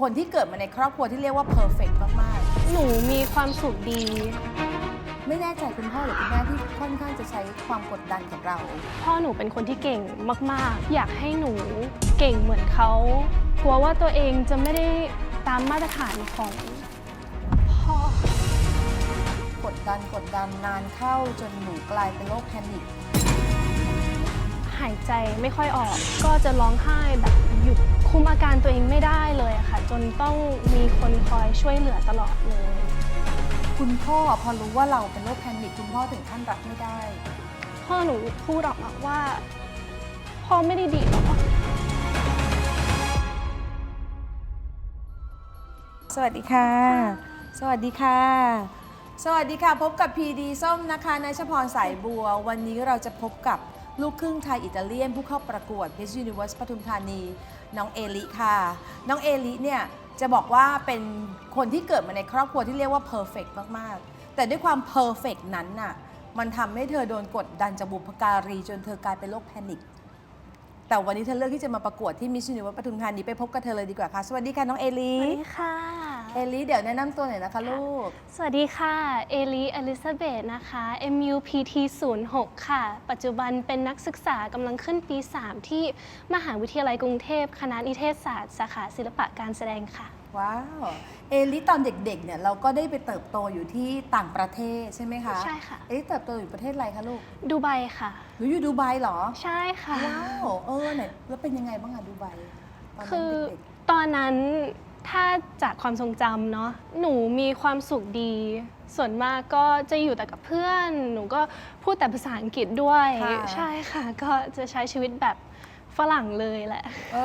คนที่เกิดมาในครอบครัวที่เรียกว่าเพอร์เฟกมากหนูมีความสุขดี ๆ ไม่แน่ใจคุณพ่อหรือคุณแม่ที่ค่อนข้างจะใช้ความกดดันกับเรา พ่อหนูเป็นคนที่เก่งมาก ๆ อยากให้หนูเก่งเหมือนเขากลัวว่าตัวเองจะไม่ได้ตามมาตรฐานของพ่อ กดดันกดดันนานเข้าจนหนูกลายเป็นโรคแพนิค หายใจไม่ค่อยออก ก็จะร้องไห้แบบหยุดคุมอาการตัวเองไม่ได้เลยอะค่ะ จนต้องมีคนคอยช่วยเหลือตลอดเลย คุณพ่อพอรู้ว่าเราเป็นโรคแพนิคคุณพ่อถึงขั้นรับไม่ได้ พ่อหนูพูดออกมาว่า พ่อไม่ได้ดีหรอกสวัสดีค่ะ สวัสดีค่ะ สวัสดีค่ะ พบกับพีดีส้มนะคะนายชพรสายบัว วันนี้เราจะพบกับ ลูกครึ่งไทยอิตาเลียน ผู้เข้าประกวด Miss Universe ปทุมธานี น้องเอลิค่ะ น้องเอลิเนี่ยจะบอกว่าเป็นคนที่เกิดมาในครอบครัวที่เรียกว่าเพอร์เฟกมาก ๆ แต่ด้วยความเพอร์เฟกนั้นน่ะมันทำให้เธอโดนกดดันจากบุพการี จนเธอกลายเป็นโรคแพนิคแต่วันนี้เธอเลือกที่จะมาประกวดที่ Miss Universe ปทุมธานีไปพบกับเธอเลยดีกว่าค่ะ สวัสดีค่ะ น้องเอลิสวัสดีค่ะ อลิเดี๋ยวแนะนำตัวหน่อยนะคะลูก สวัสดีค่ะ เอลิอลิซาเบธนะคะ MUPT 06 ค่ะ ปัจจุบันเป็นนักศึกษากำลังขึ้นปี 3 ที่มหาวิทยาลัยกรุงเทพ คณะนิเทศศาสตร์ สาขาศิลปะการแสดงค่ะ ว้าว เอลิตอนเด็กๆเนี่ยเราก็ได้ไปเติบโตอยู่ที่ต่างประเทศใช่ไหมคะใช่ค่ะ เอลิเติบโตอยู่ประเทศอะไรคะลูกดูไบค่ะ หนูอยู่ดูไบเหรอ ใช่ค่ะ ว้าว เออไหนแล้วเป็นยังไงบ้างอะดูไบตอนคืนั้นอเด็กตอนนั้น ถ้าจากความทรงจำเนาะหนูมีความสุขดี ส่วนมากก็จะอยู่แต่กับเพื่อน หนูก็พูดแต่ภาษาอังกฤษด้วยใช่ค่ะ ก็จะใช้ชีวิตแบบฝรั่งเลยแหละๆเอ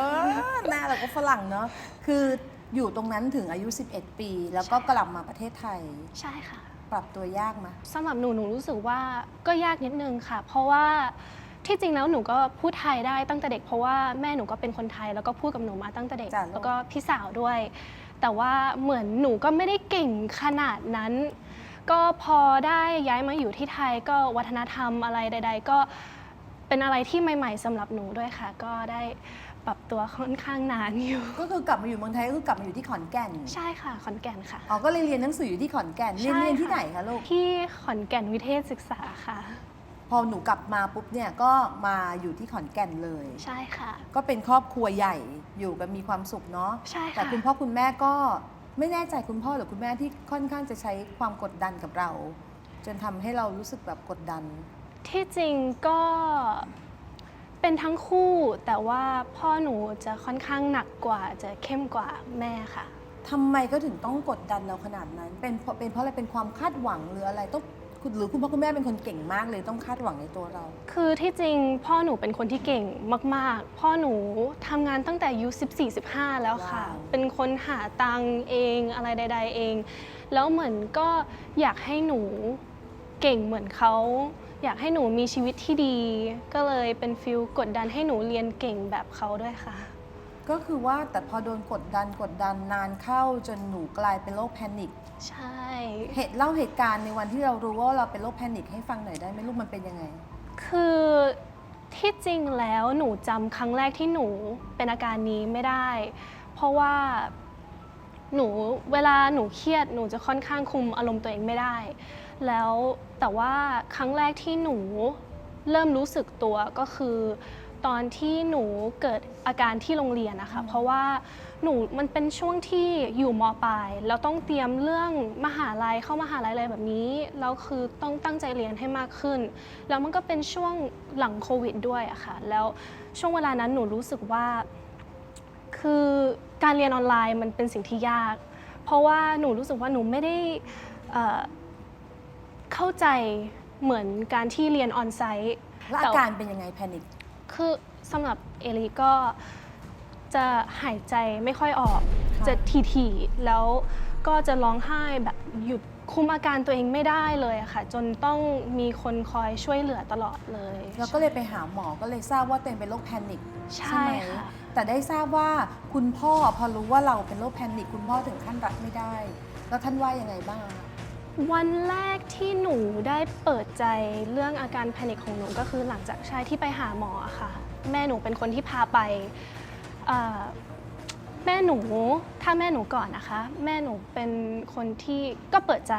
อหน้าเราก็ฝรั่งเนาะคืออยู่ตรงนั้นถึงอายุ 11 ปี แล้วก็ใช่กลับมาประเทศไทย ใช่ค่ะ ปรับตัวยากไหม สำหรับหนูหนูรู้สึกว่าก็ยากนิดนึงค่ะ เพราะว่า ที่จริงแล้วหนูก็พูดไทยได้ตั้งแต่เด็กเพราะว่าแม่หนูก็เป็นคนไทยแล้วก็พูดกับหนูมาตั้งแต่เด็ก จ้ะลูก แล้วก็พี่สาวด้วย แต่ว่าเหมือนหนูก็ไม่ได้เก่งขนาดนั้น ก็พอได้ย้ายมาอยู่ที่ไทยก็วัฒนธรรมอะไรใด ๆ ก็เป็นอะไรที่ใหม่ ๆสำหรับหนูด้วยค่ะ ก็ได้ปรับตัวค่อนข้างนานอยู่ ก็คือกลับมาอยู่เมืองไทยก็คือกลับมาอยู่ที่ขอนแก่นใช่ค่ะขอนแก่นค่ะ อ๋อก็เลยเรียนหนังสืออยู่ที่ขอนแก่นเรียนใช่เรียนที่ค่ะ ไหนคะลูก ที่ขอนแก่นวิเทศศึกษาค่ะพ อหนูกลับมาปุ๊บเนี่ยก็มาอยู่ที่ขอนแก่นเลย ใช่ค่ะ ก็เป็นครอบครัวใหญ่อยู่กันมีความสุขเนาะใช่ค่ะ แต่คุณพ่อคุณแม่ก็ไม่แน่ใจคุณพ่อหรือคุณแม่ที่ค่อนข้างจะใช้ความกดดันกับเรา จนทำให้เรารู้สึกแบบกดดัน ที่จริงก็เป็นทั้งคู่แต่ว่าพ่อหนูจะค่อนข้างหนักกว่าจะเข้มกว่าแม่ค่ะ ทำไมก็ถึงต้องกดดันเราขนาดนั้น เป็นเพราะเป็นเพราะอะไรเป็นความคาดหวังหรืออะไรต้อง คุณหรือคุณพ่อคุณแม่เป็นคนเก่งมากเลยต้องคาดหวังในตัวเรา คือที่จริงพ่อหนูเป็นคนที่เก่งมาก ๆ พ่อหนูทำงานตั้งแต่อายุ14 15 แล้วค่ะ ว้าว เป็นคนหาตังค์เองอะไรใด ๆ เอง แล้วเหมือนก็อยากให้หนูเก่งเหมือนเขา อยากให้หนูมีชีวิตที่ดี ก็เลยเป็นฟิลกดดันให้หนูเรียนเก่งแบบเขาด้วยค่ะ ก็คือว่าแต่พอโดนกดดันกดดันนานเข้าจนหนูกลายเป็นโรคแพนิคใช่ เหตุเล่าเหตุการณ์ในวันที่เรารู้ว่าเราเป็นโรคแพนิคให้ฟังหน่อยได้ไหมลูกมันเป็นยังไง คือที่จริงแล้วหนูจำครั้งแรกที่หนูเป็นอาการนี้ไม่ได้ เพราะว่าหนูเวลาหนูเครียดหนูจะค่อนข้างคุมอารมณ์ตัวเองไม่ได้ แล้วแต่ว่าครั้งแรกที่หนูเริ่มรู้สึกตัวก็คือ ตอนที่หนูเกิดอาการที่โรงเรียนนะคะ เพราะว่าหนูมันเป็นช่วงที่อยู่มปลายแล้วต้องเตรียมเรื่องมหาลัยเข้ามหาลัยอะไรแบบนี้แล้วคือต้องตั้งใจเรียนให้มากขึ้น แล้วมันก็เป็นช่วงหลังโควิดด้วยอะค่ะแล้วช่วงเวลานั้นหนูรู้สึกว่า คือการเรียนออนไลน์มันเป็นสิ่งที่ยาก เพราะว่าหนูรู้สึกว่าหนูไม่ได้เอ่อเข้าใจเหมือนการที่เรียนออนไซต์แล้วอาการเป็นยังไงแพนิค คือสำหรับเอลิก็จะหายใจไม่ค่อยออกค่ะจะทีๆแล้วก็จะร้องไห้แบบหยุดคุมอาการตัวเองไม่ได้เลยอะค่ะ จนต้องมีคนคอยช่วยเหลือตลอดเลยเราก็เลยไปหาหมอก็เลยทราบว่าตัวเองเป็นโรคแพนิคใช่ไหมค่ะแต่ได้ทราบว่าคุณพ่อพอรู้ว่าเราเป็นโรคแพนิคคุณพ่อถึงขั้นรับไม่ได้ แล้วท่านว่ายังไงบ้างอะ วันแรกที่หนูได้เปิดใจเรื่องอาการแพนิคของหนูก็คือหลังจากใช่ที่ไปหาหมออะค่ะ แม่หนูเป็นคนที่พาไปแม่หนูถ้าแม่หนูก่อนนะคะ แม่หนูเป็นคนที่ก็เปิดใจ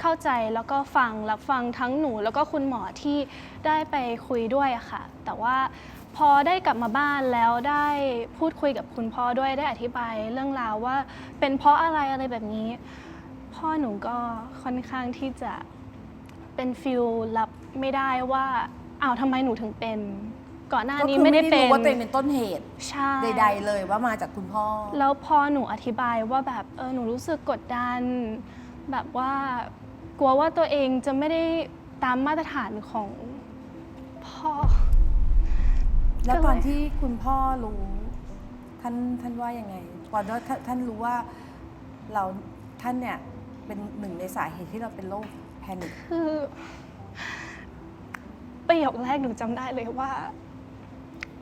เข้าใจแล้วก็ฟังรับฟังทั้งหนูแล้วก็คุณหมอที่ได้ไปคุยด้วยอะค่ะ แต่ว่าพอได้กลับมาบ้านแล้วได้พูดคุยกับคุณพ่อด้วยได้อธิบายเรื่องราวว่าเป็นเพราะอะไรอะไรแบบนี้ พ่อหนูก็ค่อนข้างที่จะเป็นฟิลรับไม่ได้ว่าอ้าวทำไมหนูถึงเป็น ก่อนหน้าก็นี้คือไม่ไม่ได้ได้เป็นรู้ว่าตัวเองเป็นต้นเหตุ ใช่ ใด ๆ เลยว่ามาจากคุณพ่อ แล้วพอหนูอธิบายว่าแบบเออหนูรู้สึกกดดัน แบบว่ากลัวว่าตัวเองจะไม่ได้ตามมาตรฐานของพ่อ แล้วก็เลยตอนที่คุณพ่อรู้ท่านท่านว่ายังไงตอนที่ท่านท่านรู้ว่าเราท่านเนี่ย เป็นหนึ่งในสาเหตุที่เราเป็นโรคแพนิคคือประโยคแรกหนูจำได้เลยว่า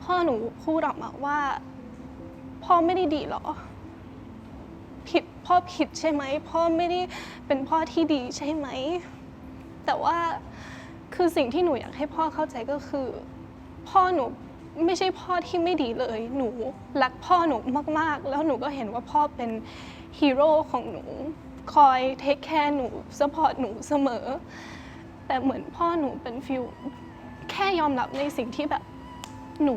พ่อหนูพูดออกมาว่า พ่อไม่ได้ดีหรอ ผิดพ่อผิดใช่ไหม พ่อไม่ได้เป็นพ่อที่ดีใช่ไหม แต่ว่าคือสิ่งที่หนูอยากให้พ่อเข้าใจก็คือ พ่อหนูไม่ใช่พ่อที่ไม่ดีเลย หนูรักพ่อหนูมาก ๆ แล้วหนูก็เห็นว่าพ่อเป็นฮีโร่ของหนู คอยเทคแคร์หนูสปอร์ตหนูเสมอ แต่เหมือนพ่อหนูเป็นฟิลแค่ยอมรับในสิ่งที่แบบหนู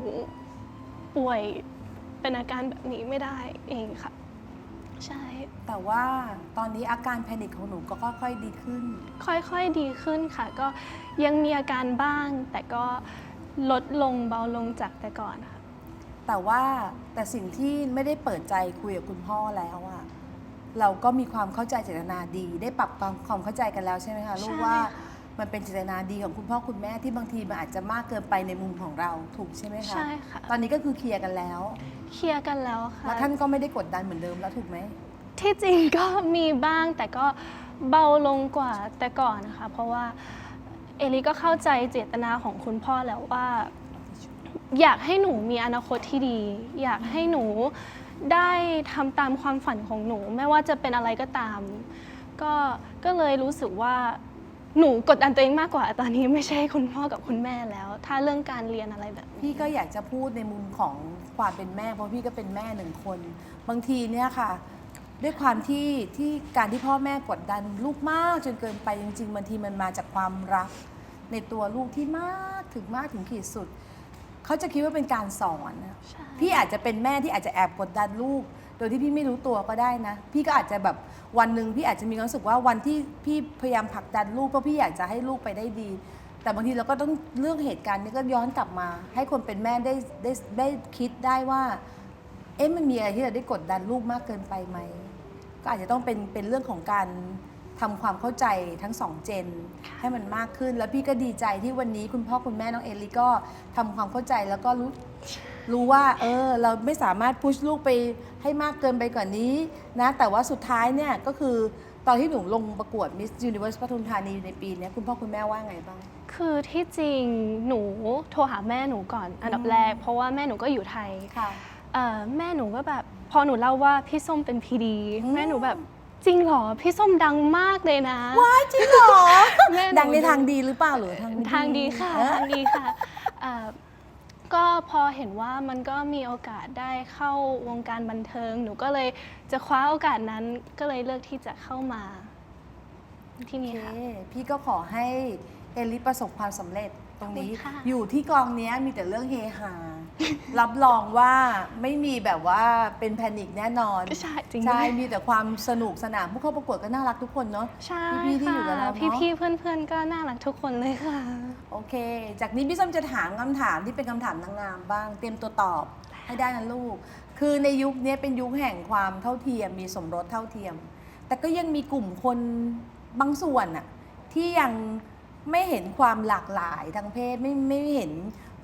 ป่วยเป็นอาการแบบนี้ไม่ได้เองค่ะ ใช่ แต่ว่าตอนนี้อาการแพนิคของหนูก็ค่อยๆดีขึ้น ค่อยๆดีขึ้นค่ะ ก็ยังมีอาการบ้าง แต่ก็ลดลงเบาลงจากแต่ก่อนค่ะ แต่ว่าแต่สิ่งที่ไม่ได้เปิดใจคุยกับคุณพ่อแล้วอะ เราก็มีความเข้าใจเจตนาดี ได้ปรับความความเข้าใจกันแล้วใช่ไหมคะลูกใช่ว่าค่ะมันเป็นเจตนาดีของคุณพ่อคุณแม่ที่บางทีมันอาจจะมากเกินไปในมุมของเราถูกใช่ไหมคะใช่ค่ะตอนนี้ก็คือเคลียร์กันแล้ว เคลียร์กันแล้วค่ะแล้วท่านก็ไม่ได้กดดันเหมือนเดิมแล้วถูกไหมที่จริงก็มีบ้างแต่ก็เบาลงกว่าแต่ก่อนนะคะ เพราะว่าเอลิก็เข้าใจเจตนาของคุณพ่อแล้วว่า อยากให้หนูมีอนาคตที่ดี อยากให้หนู ได้ทำตามความฝันของหนู ไม่ว่าจะเป็นอะไรก็ตาม ก็ก็เลยรู้สึกว่าหนูกดดันตัวเองมากกว่าตอนนี้ไม่ใช่คุณพ่อกับคุณแม่แล้ว ถ้าเรื่องการเรียนอะไรแบบนี้พี่ก็อยากจะพูดในมุมของความเป็นแม่ เพราะพี่ก็เป็นแม่หนึ่งคน บางทีเนี่ยค่ะ ด้วยความที่ที่การที่พ่อแม่กดดันลูกมากจนเกินไปจริงๆบางทีมันมาจากความรัก ในตัวลูกที่มากถึงมากถึงขีดสุด เขาจะคิดว่าเป็นการสอนนะใช่พี่อาจจะเป็นแม่ที่อาจจะแอบกดดันลูก โดยที่พี่ไม่รู้ตัวก็ได้นะ พี่ก็อาจจะแบบวันหนึ่งพี่อาจจะมีความรู้สึกว่าวันที่พี่พยายามผลักดันลูกเพราะพี่อยากจะให้ลูกไปได้ดี แต่บางทีเราก็ต้องเลือกเหตุการณ์นี้ก็ย้อนกลับมา ให้คนเป็นแม่ได้ได้ได้คิดได้ว่า เอ๊ะมันมีอะไรที่เราได้กดดันลูกมากเกินไปไหมก็อาจจะต้องเป็นเป็นเรื่องของการ ทำความเข้าใจทั้งสองเจน ให้มันมากขึ้น แล้วพี่ก็ดีใจที่วันนี้คุณพ่อคุณแม่น้องเอลิก็ทำความเข้าใจแล้วก็รู้รู้ว่าเออเราไม่สามารถพุชลูกไปให้มากเกินไปกว่านี้นะแต่ว่าสุดท้ายเนี่ยก็คือตอนที่หนูลงประกวด Miss Universe ปทุมธานีในปีเนี้ยคุณพ่อคุณแม่ว่าไงบ้าง คือที่จริงหนูโทรหาแม่หนูก่อนอันดับอืมแรก เพราะว่าแม่หนูก็อยู่ไทยค่ะเอ่อแม่หนูก็แบบ พอหนูเล่าว่าพี่ส้มเป็นพีดีอืมแม่หนูแบบ จริงเหรอ พี่ส้มดังมากเลยนะว้ายจริงเหรอ แม่หนูดังในทางดีหรือเปล่าหรือทางไม่ทางดีค่ะเออ ทางดีค่ะเอ่อก็พอเห็นว่ามันก็มีโอกาสได้เข้าวงการบันเทิง หนูก็เลยจะคว้าโอกาสนั้นก็เลยเลือกที่จะเข้ามา ที่นี่โอค่ะเคพี่ก็ขอให้เอลิประสบความสำเร็จตรงนี้ ขอบคุณค่ะ อยู่ที่กองเนี้ยมีแต่เรื่องเฮฮา รับรองว่าไม่มีแบบว่าเป็นแพนิคแน่นอนใช่จริงใช่ด้วยมีแต่ความสนุกสนานผู้เข้าประกวดก็น่ารักทุกคนเนาะใช่พี่ๆที่อยู่กับเราเนอะพี่พี่ๆเพื่อนๆก็น่ารักทุกคนเลยค่ะ โอเค จากนี้พี่ส้มจะถามคำถามที่เป็นคำถามนางงามบ้าง เตรียมตัวตอบให้ได้นะลูก คือในยุคนี้เป็นยุคแห่งความเท่าเทียม มีสมรสเท่าเทียม แต่ก็ยังมีกลุ่มคนบางส่วนอะที่ยังไม่เห็นความหลากหลายทางเพศไม่ไม่เห็น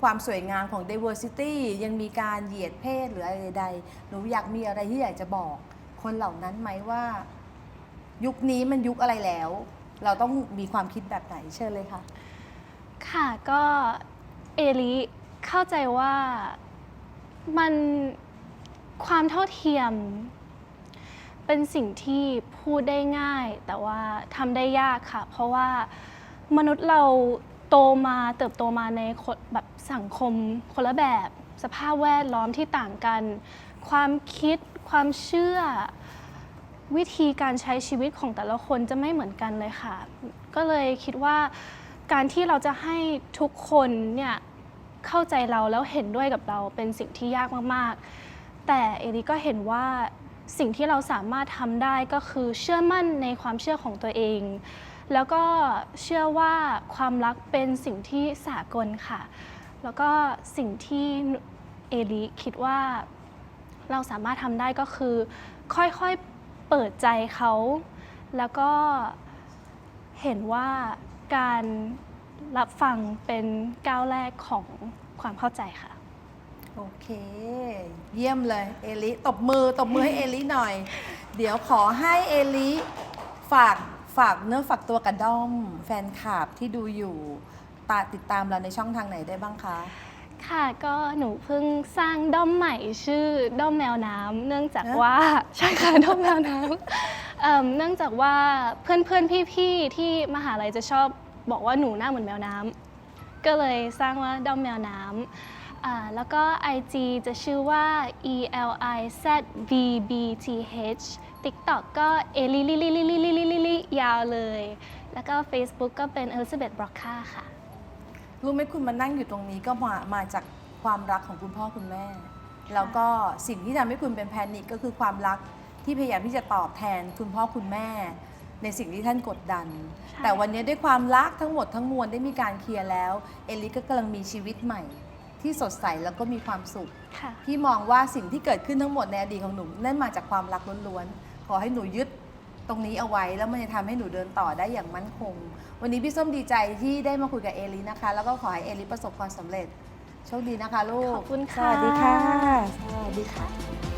ความสวยงามของ diversity ยังมีการเหยียดเพศหรืออะไรใดๆหนูอยากมีอะไรที่อยากจะบอก คนเหล่านั้นไหมว่า ยุคนี้มันยุคอะไรแล้ว เราต้องมีความคิดแบบไหนเชิญเลยค่ะ ค่ะก็เอลิเข้าใจว่ามันความเท่าเทียม เป็นสิ่งที่พูดได้ง่าย แต่ว่าทำได้ยากค่ะ เพราะว่ามนุษย์เรา โตมาเติบโตมาในคนแบบสังคมคนละแบบ สภาพแวดล้อมที่ต่างกัน ความคิดความเชื่อ วิธีการใช้ชีวิตของแต่ละคนจะไม่เหมือนกันเลยค่ะ ก็เลยคิดว่าการที่เราจะให้ทุกคนเนี่ยเข้าใจเราแล้วเห็นด้วยกับเราเป็นสิ่งที่ยากมากๆ แต่เอลิก็เห็นว่าสิ่งที่เราสามารถทำได้ก็คือเชื่อมั่นในความเชื่อของตัวเอง แล้วก็เชื่อว่าความรักเป็นสิ่งที่สากลค่ะ แล้วก็สิ่งที่เอลิคิดว่าเราสามารถทำได้ก็คือ ค่อยๆเปิดใจเขา แล้วก็เห็นว่าการรับฟังเป็นก้าวแรกของความเข้าใจค่ะ โอเค เยี่ยมเลยเอลิตบมือตบมือให้เอลิหน่อย เดี๋ยวขอให้เอลิฝาก ฝากเนื้อฝากตัวกับด้อม แฟนคลับที่ดูอยู่ตาติดตามเราในช่องทางไหนได้บ้างคะ ค่ะก็หนูเพิ่งสร้างด้อมใหม่ชื่อด้อมแมวน้ำเนื่องจากฮะว่า ใช่ค่ะด้อมแมวน้ำเอิ่มเนื่องจากว่าเพื่อนเพื่อนพี่พี่ๆที่มหาลัยจะชอบบอกว่าหนูหน้าเหมือนแมวน้ำก็เลยสร้างว่าด้อมแมวน้ำอ่าแล้วก็ IG จะชื่อว่า e l i z b b t h TikTok ก็เอลิลิลิลิลิลิลิลิลิยาวเลย แล้วก็ Facebook ก็เป็น Elizabeth b r o c k a ค่ะ รู้ไหมคุณมานั่งอยู่ตรงนี้ก็มามาจากความรักของคุณพ่อคุณแม่ แล้วก็สิ่งที่ทำให้คุณเป็นแพนิคก็คือความรักที่พยายามที่จะตอบแทนคุณพ่อคุณแม่ ในสิ่งที่ท่านกดดันใช่แต่วันนี้ด้วยความรักทั้งหมดทั้งมวลได้มีการเคลียร์แล้ว เอลิก็กำลังมีชีวิตใหม่ ที่สดใสแล้วก็มีความสุขค่ะพี่มองว่าสิ่งที่เกิดขึ้นทั้งหมดในอดีตของหนูนั่นมาจากความรักล้วนๆ ขอให้หนูยึดตรงนี้เอาไว้แล้วมันจะทำให้หนูเดินต่อได้อย่างมั่นคง วันนี้พี่ส้มดีใจที่ได้มาคุยกับเอลินะคะ แล้วก็ขอให้เอลิประสบความสำเร็จ โชคดีนะคะลูก ขอบคุณค่ะ สวัสดีค่ะ สวัสดีค่ะ